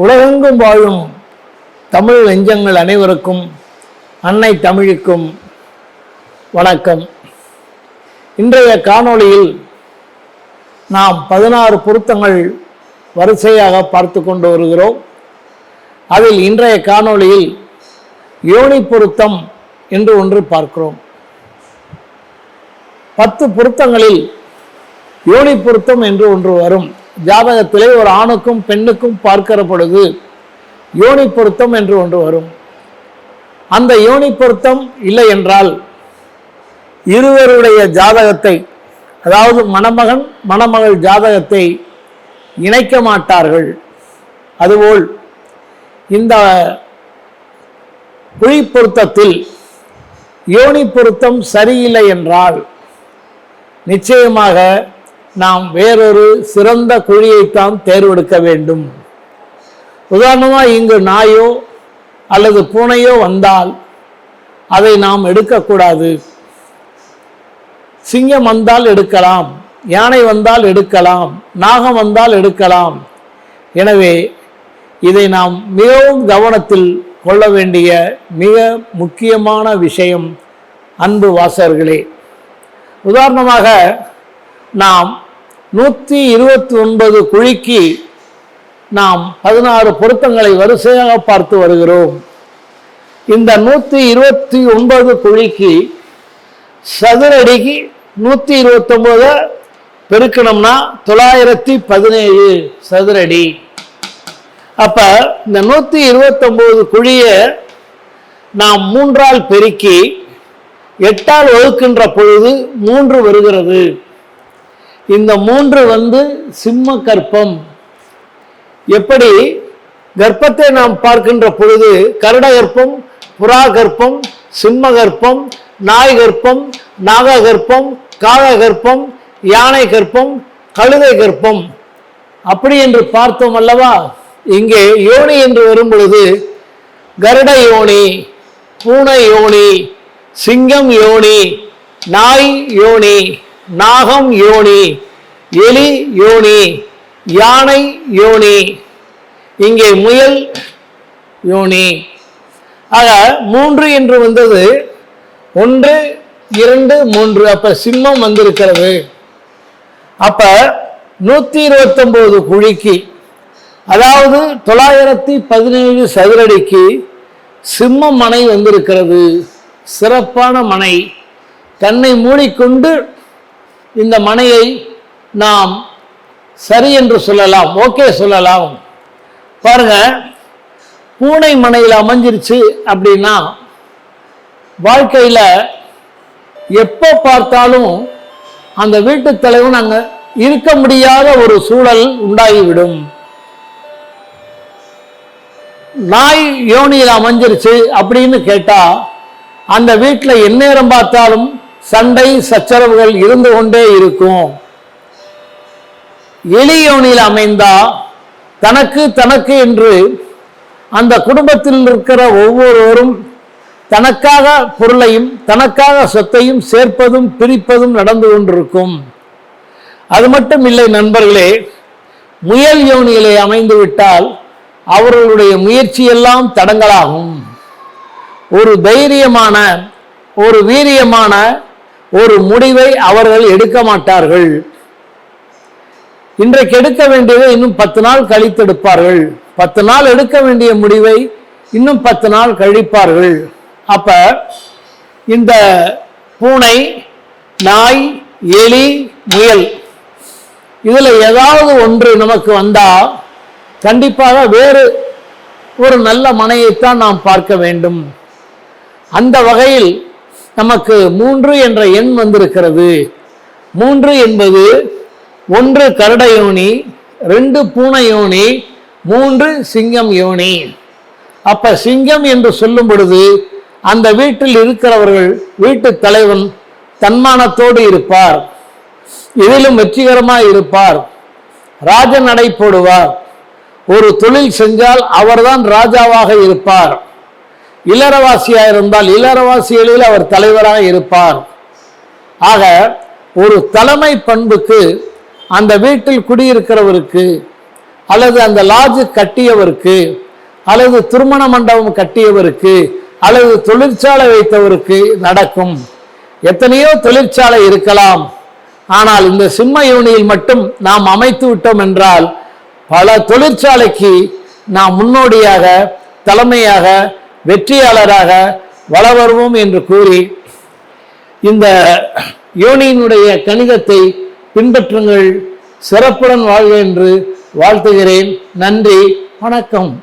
உலகெங்கும் வாழும் தமிழ் நெஞ்சங்கள் அனைவருக்கும் அன்னை தமிழுக்கும் வணக்கம். இன்றைய காணொளியில் நாம் பதினாறு பொருத்தங்கள் வரிசையாக பார்த்து கொண்டு வருகிறோம். அதில் இன்றைய காணொளியில் யோனி பொருத்தம் என்று ஒன்று பார்க்கிறோம். பத்து பொருத்தங்களில் யோனி பொருத்தம் என்று ஒன்று வரும். ஜாதகத்திலே ஒரு ஆணுக்கும் பெண்ணுக்கும் பார்க்கிற பொழுது யோனி பொருத்தம் என்று ஒன்று வரும். அந்த யோனி பொருத்தம் இல்லை என்றால் இருவருடைய ஜாதகத்தை அதாவது மணமகன் மணமகள் ஜாதகத்தை இணைக்க மாட்டார்கள். அதுபோல் இந்த குழி பொருத்தத்தில் யோனி பொருத்தம் சரியில்லை என்றால் நிச்சயமாக நாம் வேறொரு சிறந்த குழியைத்தான் தேர்வெடுக்க வேண்டும். உதாரணமாக இங்கு நாயோ அல்லது பூனையோ வந்தால் அதை நாம் எடுக்கக்கூடாது. சிங்கம் வந்தால் எடுக்கலாம் யானை வந்தால் எடுக்கலாம் நாகம் வந்தால் எடுக்கலாம். எனவே இதை நாம் மிகவும் கவனத்தில் கொள்ள வேண்டிய மிக முக்கியமான விஷயம் அன்பு வாசகர்களே. உதாரணமாக நாம் நூற்றி இருபத்தி ஒன்பது குழிக்கு நாம் பதினாறு பொருத்தங்களை வரிசையாக பார்த்து வருகிறோம். இந்த நூற்றி இருபத்தி ஒன்பது குழிக்கு சதுரடிக்கு நூற்றி இருபத்தொம்போதை பெருக்கணும்னா தொள்ளாயிரத்தி பதினேழு சதுரடி. அப்போ இந்த நூற்றி இருபத்தொம்போது குழியை நாம் மூன்றால் பெருக்கி எட்டால் வகுக்கின்ற பொழுது மூன்று வருகிறது. இந்த மூன்று வந்து சிம்ம கற்பம். எப்படி? கர்ப்பத்தை நாம் பார்க்கின்ற பொழுது கருட கர்ப்பம் புறா கர்ப்பம் சிம்ம கர்ப்பம் நாய் கர்ப்பம் நாக கர்ப்பம் காக கர்ப்பம் யானை கர்ப்பம் கழுதை கர்ப்பம் அப்படி என்று பார்த்தோம் அல்லவா? இங்கே யோனி என்று வரும் பொழுது கருட யோனி பூனை யோனி சிங்கம் யோனி நாய் யோனி நாகம் யோனி எலி யோனி யானை யோனி இங்கே முயல் யோனி. ஆக மூன்று என்று வந்தது ஒன்று இரண்டு மூன்று. அப்ப சிம்மம் வந்திருக்கிறது. அப்ப நூத்தி இருபத்தொன்பது குழிக்கு அதாவது தொள்ளாயிரத்தி பதினேழு சதுரடிக்கு சிம்ம மனை வந்திருக்கிறது. சிறப்பான மனை. தன்னை மூடிக்கொண்டு இந்த மனையை நாம் சரி என்று சொல்லலாம் ஓகே சொல்லலாம். பாருங்க பூனை மனையில் அமைஞ்சிருச்சு அப்படின்னா வாழ்க்கையில் எப்போ பார்த்தாலும் அந்த வீட்டு தலைவன் அங்கே இருக்க முடியாத ஒரு சூழல் உண்டாகிவிடும். நாய் யோனியில் அமைஞ்சிருச்சு அப்படின்னு கேட்டால் அந்த வீட்டில் எந்நேரம் பார்த்தாலும் சண்டை சச்சரவுகள் இருந்து கொண்டே இருக்கும். எலி யோனியில் அமைந்தா தனக்கு தனக்கு என்று அந்த குடும்பத்தில் இருக்கிற ஒவ்வொருவரும் தனக்காக பொருளையும் தனக்காக சொத்தையும் சேர்ப்பதும் பிரிப்பதும் நடந்து கொண்டிருக்கும். அது மட்டும் இல்லை நண்பர்களே முயல் யோனியிலே அமைந்து விட்டால் அவர்களுடைய முயற்சியெல்லாம் தடங்களாகும். ஒரு தைரியமான ஒரு வீரியமான ஒரு முடிவை அவர்கள் எடுக்க மாட்டார்கள். இன்றைக்கு எடுக்க வேண்டியதை இன்னும் பத்து நாள் கழித்து எடுப்பார்கள். பத்து நாள் எடுக்க வேண்டிய முடிவை இன்னும் பத்து நாள் கழிப்பார்கள். அப்ப இந்த பூனை நாய் எலி முயல் இதில் ஏதாவது ஒன்று நமக்கு வந்தால் கண்டிப்பாக வேறு ஒரு நல்ல மனையைத்தான் நாம் பார்க்க வேண்டும். அந்த வகையில் நமக்கு மூன்று என்ற எண் வந்திருக்கிறது. மூன்று என்பது ஒன்று கருட யோனி ரெண்டு பூனை யோனி மூன்று சிங்கம் யோனி. அப்ப சிங்கம் என்று சொல்லும் பொழுது அந்த வீட்டில் இருக்கிறவர்கள் வீட்டு தலைவன் தன்மானத்தோடு இருப்பார். இதிலும் வெற்றிகரமாக இருப்பார். ராஜ நடை போடுவார். ஒரு தொழில் செஞ்சால் அவர்தான் ராஜாவாக இருப்பார். இளரவாசியாக இருந்தால் இளரவாசிகளில் அவர் தலைவராக இருப்பார். ஆக ஒரு தலைமை பண்புக்கு அந்த வீட்டில் குடியிருக்கிறவருக்கு அல்லது அந்த லாட்ஜ் கட்டியவருக்கு அல்லது திருமண மண்டபம் கட்டியவருக்கு அல்லது தொழிற்சாலை வைத்தவருக்கு நடக்கும். எத்தனையோ தொழிற்சாலை இருக்கலாம். ஆனால் இந்த சிம்ம யோனியில் மட்டும் நாம் அமைத்து விட்டோம் என்றால் பல தொழிற்சாலைக்கு நாம் முன்னோடியாக தலைமையாக வெற்றியாளராக வள வருவோம் என்று கூறி இந்த யோனியினுடைய கணிதத்தை பின்பற்றுங்கள். சிறப்புடன் வாழ்க என்று வாழ்த்துகிறேன். நன்றி. வணக்கம்.